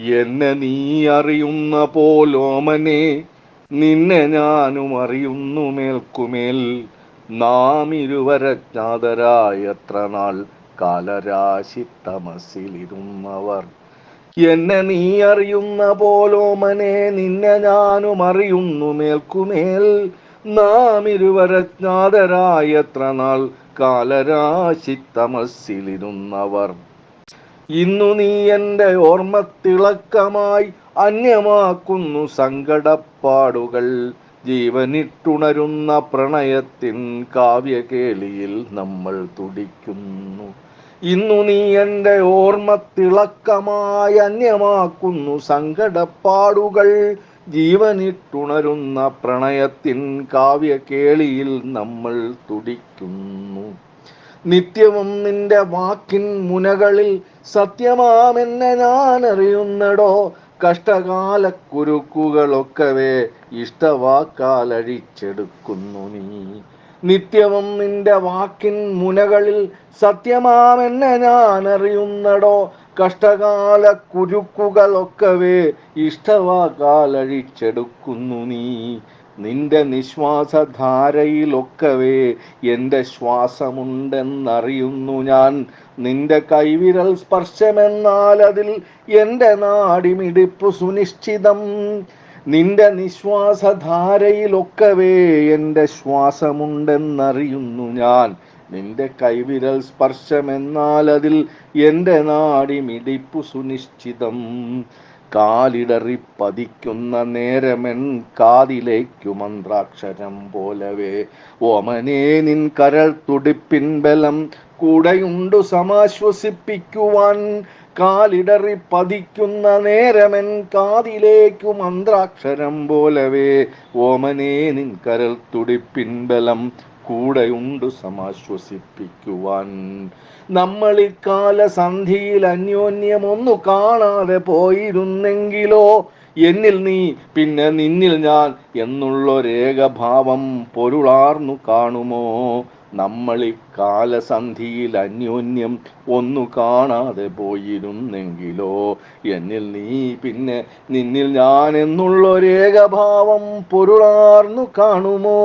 എന്നെ നീ അറിയുന്ന പോലോമനെ നിന്നെ ഞാനും അറിയുന്നു മേൽക്കുമേൽ. നാം ഇരുവരജ്ഞാതരായത്ര നാൾ കാലരാശി തമസിലിരുന്നവർ എന്നെ നീ അറിയുന്ന പോലോമനെ നിന്നെ ഞാനും അറിയുന്നു മേൽക്കുമേൽ. നാം ഇരുവരജ്ഞാതരായത്ര നാൾ കാലരാശി തമസിലിരുന്നവർ ഇന്നു നീ എന്റെ ഓർമ്മത്തിളക്കമായി അന്യമാക്കുന്നു സങ്കടപ്പാടുകൾ. ജീവനിട്ടുണരുന്ന പ്രണയത്തിൻ കാവ്യകേളിയിൽ നമ്മൾ തുടിക്കുന്നു. ഇന്നു നീ എന്റെ ഓർമ്മത്തിളക്കമായി അന്യമാക്കുന്നു സങ്കടപ്പാടുകൾ. ജീവനിട്ടുണരുന്ന പ്രണയത്തിൻ കാവ്യകേളിയിൽ നമ്മൾ തുടിക്കുന്നു. നിത്യവും നിന്റെ വാക്കിൻ മുനകളിൽ സത്യമാമെന്നെ ഞാൻ അറിയുന്നടോ കഷ്ടകാല കുരുക്കുകളൊക്കവേ ഇഷ്ടവാക്കാലഴിച്ചെടുക്കുന്നു നീ. നിത്യവും നിന്റെ വാക്കിൻ മുനകളിൽ സത്യമാമെന്നെ ഞാൻ അറിയുന്നടോ കഷ്ടകാല കുരുക്കുകളൊക്കവേ ഇഷ്ടവാകാലഴിച്ചെടുക്കുന്നു നീ. നിന്റെ നിശ്വാസധാരയിലൊക്കവേ എന്റെ ശ്വാസമുണ്ടെന്നറിയുന്നു ഞാൻ. നിന്റെ കൈവിരൽ സ്പർശമെന്നാൽ അതിൽ എന്റെ നാടിമിടിപ്പ് സുനിശ്ചിതം. നിന്റെ നിശ്വാസധാരയിലൊക്കവേ എന്റെ ശ്വാസമുണ്ടെന്നറിയുന്നു ഞാൻ. നിന്റെ കൈവിരൽ സ്പർശമെന്നാൽ അതിൽ എന്റെ നാടിമിടിപ്പു സുനിശ്ചിതം. കാലിടറി പതിക്കുന്ന നേരമെൻ കാതിലേക്കു മന്ത്രാക്ഷരം പോലവേ. ഓമനേ നിൻ കരൾ തുടിപ്പിൻ ബലം കൂടെയുണ്ടു സമാശ്വസിപ്പിക്കുവാൻ. കാലിടറി പതിക്കുന്ന നേരമെൻ കാതിലേക്കു മന്ത്രാക്ഷരം പോലവേ. ഓമനേ നിൻ കരൾ തുടിപ്പിൻ ബലം കൂടെയുണ്ട് സമാശ്വസിപ്പിക്കുവാൻ. നമ്മൾ ഇക്കാല സന്ധിയിൽ അന്യോന്യം ഒന്നു കാണാതെ പോയിരുന്നെങ്കിലോ എന്നിൽ നീ പിന്നെ നിന്നിൽ ഞാൻ എന്നുള്ളൊരേകഭാവം പൊരുളാർന്നു കാണുമോ? നമ്മൾ ഇക്കാലസന്ധിയിൽ അന്യോന്യം ഒന്നു കാണാതെ പോയിരുന്നെങ്കിലോ എന്നിൽ നീ പിന്നെ നിന്നിൽ ഞാൻ എന്നുള്ളൊരേകഭാവം പൊരുളാർന്നു കാണുമോ?